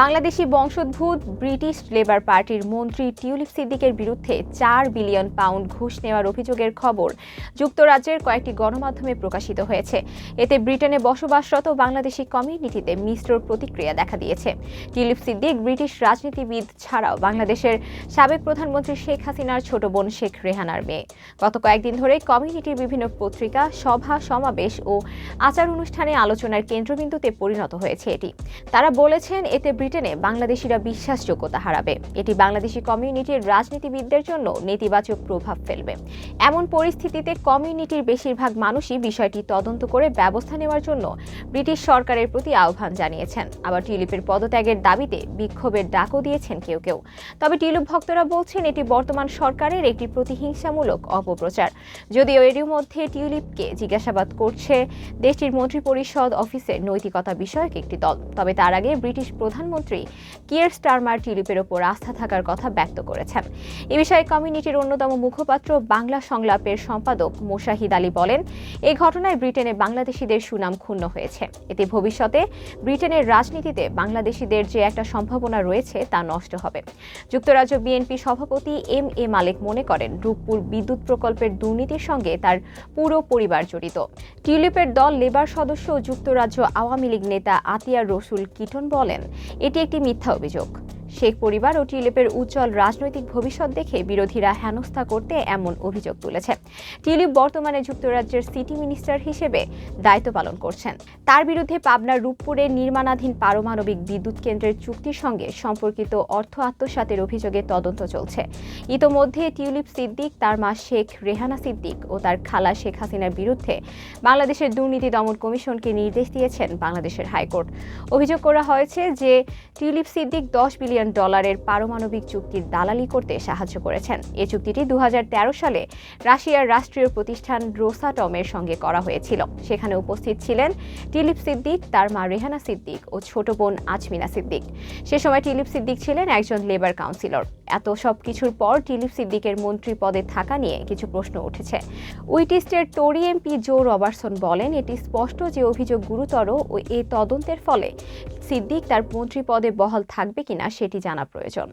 বাংলাদেশি বংশোদ্ভূত British labour পার্টির মন্ত্রী টিউলিপ সিদ্দিকের বিরুদ্ধে চার বিলিয়ন পাউন্ড ঘুষ নেওয়ার অভিযোগের খবর যুক্তরাজ্যের কয়েকটি গণমাধ্যমে প্রকাশিত হয়েছে। এতে ব্রিটেনে বসবাসরত বাংলাদেশি কমিউনিটিতে মিশ্র প্রতিক্রিয়া দেখা দিয়েছে। টিউলিপ সিদ্দিক ব্রিটিশ রাজনীতিবিদ ছাড়াও বাংলাদেশের সাবেক প্রধানমন্ত্রী শেখ হাসিনার ছোট বোন শেখ রেহানার মেয়ে। গত কয়েকদিন ধরে কমিউনিটির বিভিন্ন পত্রিকা, সভা, সমাবেশ ও আচার অনুষ্ঠানে আলোচনার কেন্দ্রবিন্দুতে পরিণত হয়েছে এটি। তারা বলেছেন, এতে ব্রিটেনে বাংলাদেশিরা বিশ্বাসযোগ্যতা হারাবে। এটি বাংলাদেশি কমিউনিটির রাজনীতিবিদদের জন্য নেতিবাচক প্রভাব ফেলবে। এমন পরিস্থিতিতে কমিউনিটির বেশিরভাগ মানুষই বিষয়টি তদন্ত করে ব্যবস্থা নেওয়ার জন্য ব্রিটিশ সরকারের প্রতি আহ্বান জানিয়েছেন। আবার টিউলিপের পদত্যাগের দাবিতে বিক্ষোভের ডাকও দিয়েছেন কেউ কেউ। তবে টিউলিপ ভক্তরা বলছেন, এটি বর্তমান সরকারের একটি প্রতিহিংসামূলক অপপ্রচার। যদিও এরই মধ্যে টিউলিপকে জিজ্ঞাসাবাদ করছে দেশটির মন্ত্রিপরিষদ অফিসের নৈতিকতা বিষয়ক একটি দল। তবে তার আগে ব্রিটিশ প্রধানমন্ত্রী কিয়ার স্টারমার টিউলিপের ওপর আস্থা থাকার কথা ব্যক্ত করেছেন। এ বিষয়ে কমিউনিটির অন্যতম মুখপাত্র বাংলা সংলাপের সম্পাদক মোশাহিদ আলী বলেন এই ঘটনায় ব্রিটেনে বাংলাদেশিদের সুনাম ক্ষুণ্ণ হয়েছে। এতে ভবিষ্যতে ব্রিটেনের রাজনীতিতে বাংলাদেশিদের যে একটা সম্ভাবনা রয়েছে তা নষ্ট হবে। যুক্তরাজ্য বিএনপি সভাপতি এম এ মালিক মনে করেন, রূপপুর বিদ্যুৎ প্রকল্পের দুর্নীতির সঙ্গে তার পুরো পরিবার জড়িত। টিউলিপের দল লেবার সদস্য যুক্তরাজ্য আওয়ামী লীগ নেতা আতিয়া রসুল কিটন বলেন এটি একটি মিথ্যা অভিযোগ। শেখ পরিবার ও টিউলিপের উজ্জ্বল রাজনৈতিক ভবিষ্যৎ দেখে বিরোধীরা হেনস্থা করতে এমন অভিযোগ তুলেছে। টিউলিপ বর্তমানে যুক্তরাজ্যের সিটি মিনিস্টার হিসেবে দায়িত্ব পালন করছেন। তার বিরুদ্ধে পাবনার রূপপুরে নির্মাণাধীন পারমাণবিক বিদ্যুৎ কেন্দ্রের চুক্তির সঙ্গে সম্পর্কিত অর্থ আত্মসাতের অভিযোগে তদন্ত চলছে। ইতোমধ্যে টিউলিপ সিদ্দিক, তার মা শেখ রেহানা সিদ্দিক ও তার খালা শেখ হাসিনার বিরুদ্ধে বাংলাদেশের দুর্নীতি দমন কমিশনকে নির্দেশ দিয়েছেন বাংলাদেশের হাইকোর্ট। অভিযোগ করা হয়েছে যে টিউলিপ সিদ্দিক দশ বিলিয়ন ডলারের পারমাণবিক চুক্তির দালালি করতে সাহায্য করেছেন। এই চুক্তিটি দু সালে রাশিয়ার রাষ্ট্রীয় প্রতিষ্ঠান রোসাটমের সঙ্গে করা হয়েছিল। সেখানে উপস্থিত ছিলেন টিলিপ সিদ্দিক তার মা রেহানা সিদ্দিক ও ছোট বোন আজমিনা সিদ্দিক। সে সময় টিলিপ সিদ্দিক ছিলেন একজন লেবার কাউন্সিলর। এত সব কিছুর পর টিলিপ সিদ্দিকের মন্ত্রী পদে থাকা নিয়ে কিছু প্রশ্ন উঠেছে। উইটিস্টের টোরি এমপি জো রবার্টসন বলেন, এটি স্পষ্ট যে অভিযোগ গুরুতর ও এ তদন্তের ফলে সিদ্দিক তার মন্ত্রী পদে বহাল থাকবে কিনা সেটি জানা প্রয়োজন।